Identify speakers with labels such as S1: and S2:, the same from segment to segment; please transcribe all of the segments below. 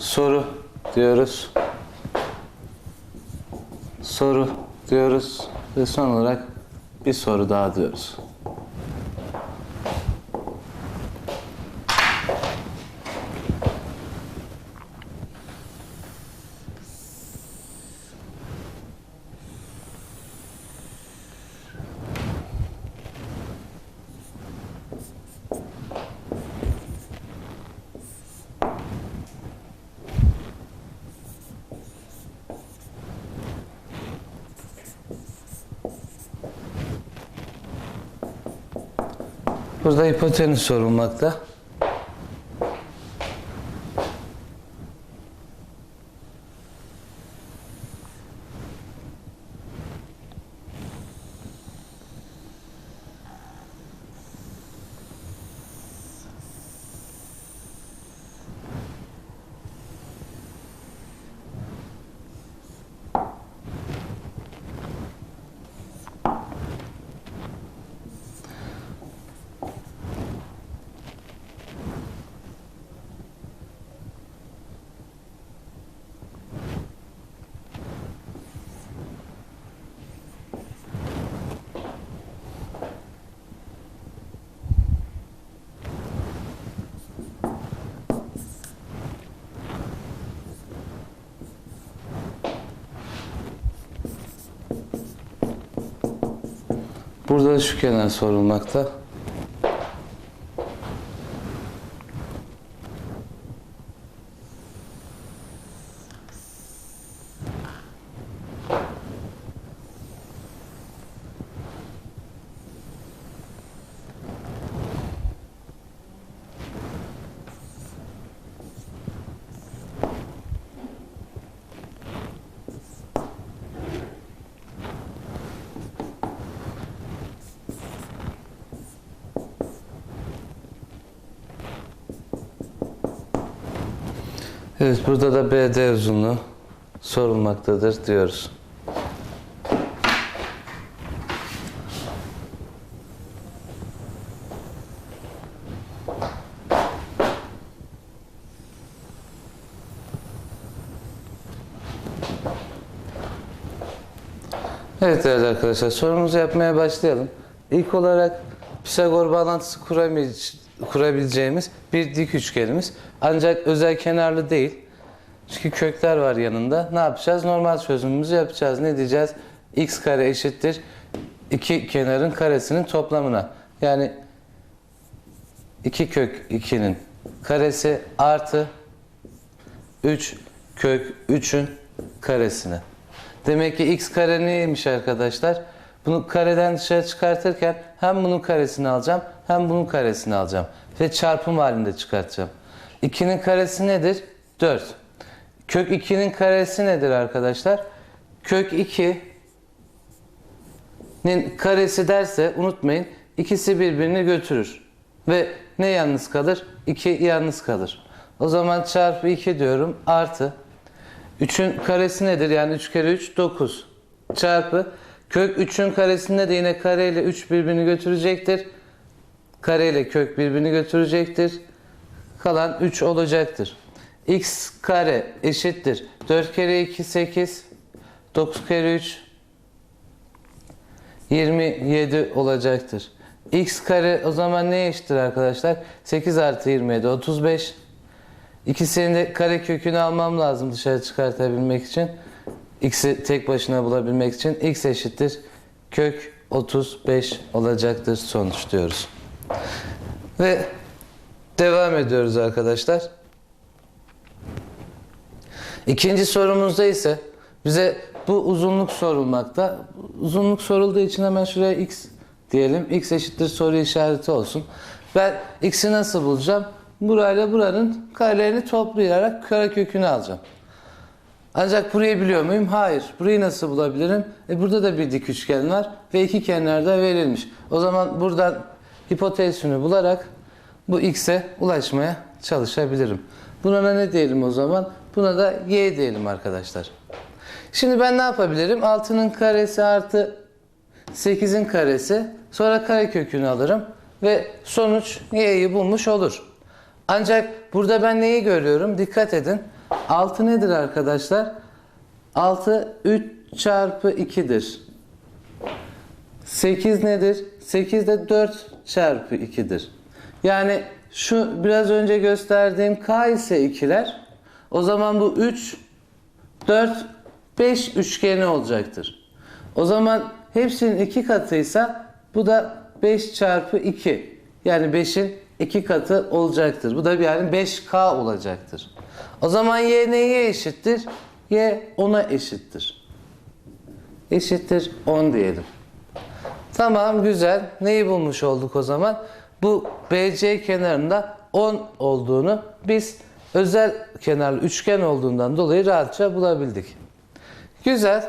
S1: soru diyoruz. Soru diyoruz ve son olarak bir soru daha diyoruz. Burada hipotenüs sorulmakta. Burada da şu kenar sorulmakta. Evet burada da BD uzunluğu sorulmaktadır diyoruz. Evet değerli arkadaşlar sorumuzu yapmaya başlayalım. İlk olarak Pisagor bağlantısı kuramay- kurabileceğimiz bir dik üçgenimiz. Ancak özel kenarlı değil. Çünkü kökler var yanında. Ne yapacağız? Normal çözümümüzü yapacağız. Ne diyeceğiz? x kare eşittir iki kenarın karesinin toplamına. Yani 2 kök 2'nin karesi artı 3 kök 3'ün karesine. Demek ki x kare neymiş arkadaşlar? Bunu kareden dışarı çıkartırken hem bunun karesini alacağım hem bunun karesini alacağım. Ve çarpım halinde çıkartacağım. 2'nin karesi nedir? 4. Kök 2'nin karesi nedir arkadaşlar? Kök 2'nin karesi derse unutmayın ikisi birbirini götürür. Ve ne yalnız kalır? 2 yalnız kalır. O zaman çarpı 2 diyorum artı 3'ün karesi nedir? Yani 3 kere 3 9 çarpı kök 3'ün karesinde de yine kare ile 3 birbirini götürecektir. Kare ile kök birbirini götürecektir. Kalan 3 olacaktır. x kare eşittir. 4 kere 2 8 9 kere 3 27 olacaktır. x kare o zaman ne eşittir arkadaşlar? 8 artı 27 35 İkisinin de kare kökünü almam lazım dışarı çıkartabilmek için. X'i tek başına bulabilmek için x eşittir kök 35 olacaktır sonuç diyoruz. Ve devam ediyoruz arkadaşlar. İkinci sorumuzda ise bize bu uzunluk sorulmakta. Uzunluk sorulduğu için hemen şuraya x diyelim. x eşittir soru işareti olsun. Ben x'i nasıl bulacağım? Burayla buranın karelerini toplayarak kare kökünü alacağım. Ancak burayı biliyor muyum? Hayır. Burayı nasıl bulabilirim? E burada da bir dik üçgen var ve iki kenarda verilmiş. O zaman buradan hipotezini bularak bu x'e ulaşmaya çalışabilirim. Buna ne diyelim o zaman? Buna da y diyelim arkadaşlar. Şimdi ben ne yapabilirim? 6'nın karesi artı 8'in karesi. Sonra kare kökünü alırım. Ve sonuç y'yi bulmuş olur. Ancak burada ben neyi görüyorum? Dikkat edin. 6 nedir arkadaşlar? 6 3 çarpı 2'dir. 8 nedir? 8 de 4 çarpı 2'dir. Yani şu biraz önce gösterdiğim k ise ikiler. O zaman bu 3, 4, 5 üçgeni olacaktır. O zaman hepsinin iki katıysa bu da 5 çarpı 2. Yani 5'in iki katı olacaktır. Bu da yani 5k olacaktır. O zaman y neye eşittir? Y 10'a eşittir. Eşittir 10 diyelim. Tamam güzel. Neyi bulmuş olduk o zaman? Bu BC kenarında 10 olduğunu biz özel kenarlı üçgen olduğundan dolayı rahatça bulabildik. Güzel.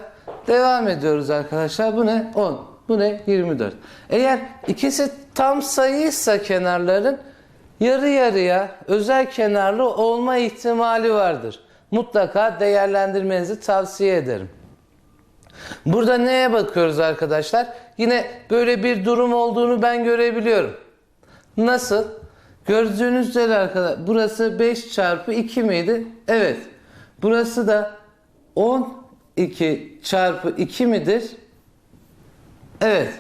S1: Devam ediyoruz arkadaşlar. Bu ne? 10. Bu ne? 24. Eğer ikisi tam sayıysa kenarların yarı yarıya özel kenarlı olma ihtimali vardır. Mutlaka değerlendirmenizi tavsiye ederim. Burada neye bakıyoruz arkadaşlar? Yine böyle bir durum olduğunu ben görebiliyorum. Nasıl? Gördüğünüz üzere arkadaşlar burası 5 çarpı 2 miydi? Evet. Burası da 12 çarpı 2 midir? Evet.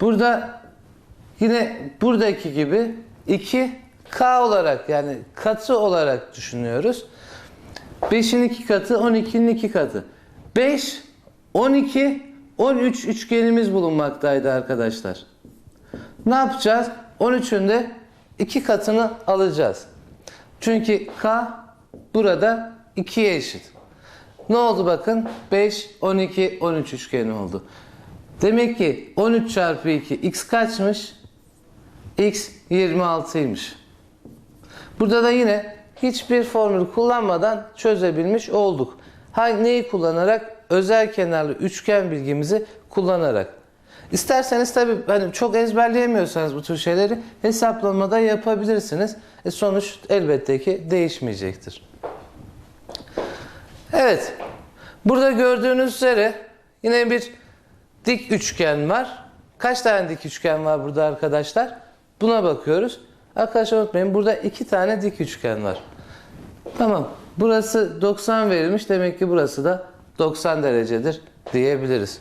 S1: Burada yine buradaki gibi 2K olarak yani katı olarak düşünüyoruz. 5'in 2 katı 12'nin 2 katı. 5, 12, 13 üçgenimiz bulunmaktaydı arkadaşlar. Ne yapacağız? 13'ün de 2 katını alacağız. Çünkü K burada 2'ye eşit. Ne oldu bakın? 5, 12, 13 üçgeni oldu. Demek ki 13 çarpı 2 x kaçmış? x 26'ymış. Burada da yine hiçbir formül kullanmadan çözebilmiş olduk. Ha, neyi kullanarak? Özel kenarlı üçgen bilgimizi kullanarak. İsterseniz tabii hani çok ezberleyemiyorsanız bu tür şeyleri hesaplamada yapabilirsiniz. E sonuç elbette ki değişmeyecektir. Evet. Burada gördüğünüz üzere yine bir dik üçgen var. Kaç tane dik üçgen var burada arkadaşlar? Buna bakıyoruz. Arkadaşlar unutmayın burada iki tane dik üçgen var. Tamam. Burası 90 verilmiş. Demek ki burası da 90 derecedir diyebiliriz.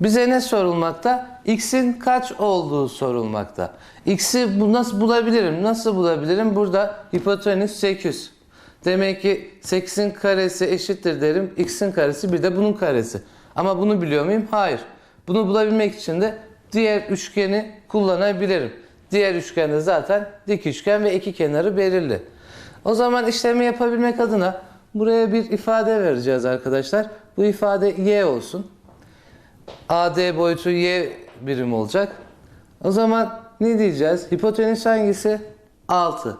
S1: Bize ne sorulmakta? X'in kaç olduğu sorulmakta. X'i bu nasıl bulabilirim? Nasıl bulabilirim? Burada hipotenüs 8. Demek ki 8'in karesi eşittir derim. X'in karesi bir de bunun karesi. Ama bunu biliyor muyum? Hayır. Bunu bulabilmek için de diğer üçgeni kullanabilirim. Diğer üçgende zaten dik üçgen ve iki kenarı belirli. O zaman işlemi yapabilmek adına buraya bir ifade vereceğiz arkadaşlar. Bu ifade y olsun. AD boyutu y birim olacak. O zaman ne diyeceğiz? Hipotenüs hangisi? 6.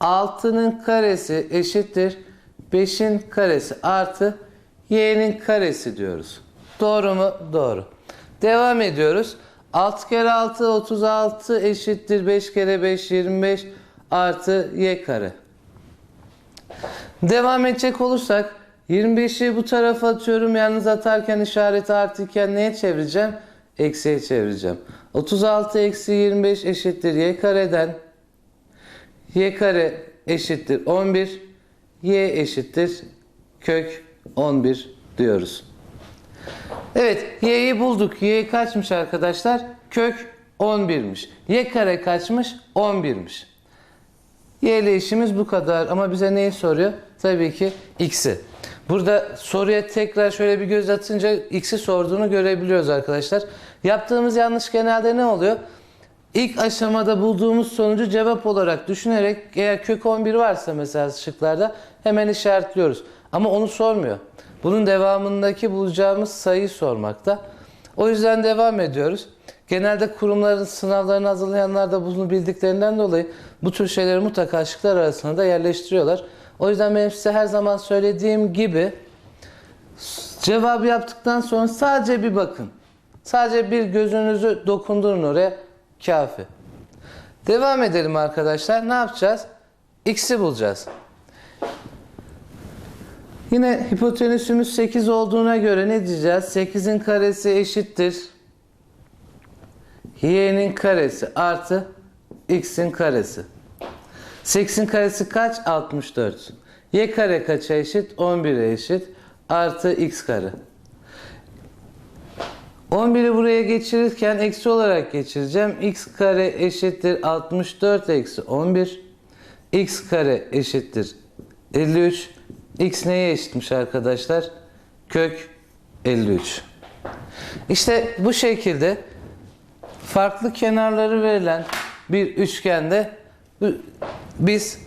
S1: 6'nın karesi eşittir 5'in karesi artı y'nin karesi diyoruz. Doğru mu? Doğru. Devam ediyoruz. 6 kere 6 36 eşittir 5 kere 5 25 artı y kare. Devam edecek olursak 25'i bu tarafa atıyorum. Yalnız atarken işareti artıyken neye çevireceğim? Eksiye çevireceğim. 36 eksi 25 eşittir y kareden. y kare eşittir 11. y eşittir kök 11 diyoruz. Evet y'yi bulduk. y kaçmış arkadaşlar? Kök 11'miş. y kare kaçmış? 11'miş. Y ile işimiz bu kadar ama bize neyi soruyor? Tabii ki x'i. Burada soruya tekrar şöyle bir göz atınca x'i sorduğunu görebiliyoruz arkadaşlar. Yaptığımız yanlış genelde ne oluyor? İlk aşamada bulduğumuz sonucu cevap olarak düşünerek eğer kök 11 varsa mesela şıklarda hemen işaretliyoruz. Ama onu sormuyor. Bunun devamındaki bulacağımız sayıyı sormakta. O yüzden devam ediyoruz. Genelde kurumların sınavlarını hazırlayanlar da bunu bildiklerinden dolayı bu tür şeyleri mutlaka şıklar arasına da yerleştiriyorlar. O yüzden benim size her zaman söylediğim gibi cevabı yaptıktan sonra sadece bir bakın. Sadece bir gözünüzü dokundurun oraya kafi. Devam edelim arkadaşlar. Ne yapacağız? X'i bulacağız. Yine hipotenüsümüz 8 olduğuna göre ne diyeceğiz? 8'in karesi eşittir. Y'nin karesi artı X'in karesi. 8'in karesi kaç? 64. y kare kaça eşit? 11'e eşit. Artı x kare. 11'i buraya geçirirken eksi olarak geçireceğim. x kare eşittir 64 eksi 11. x kare eşittir 53. x neye eşitmiş arkadaşlar? Kök 53. İşte bu şekilde farklı kenarları verilen bir üçgende biz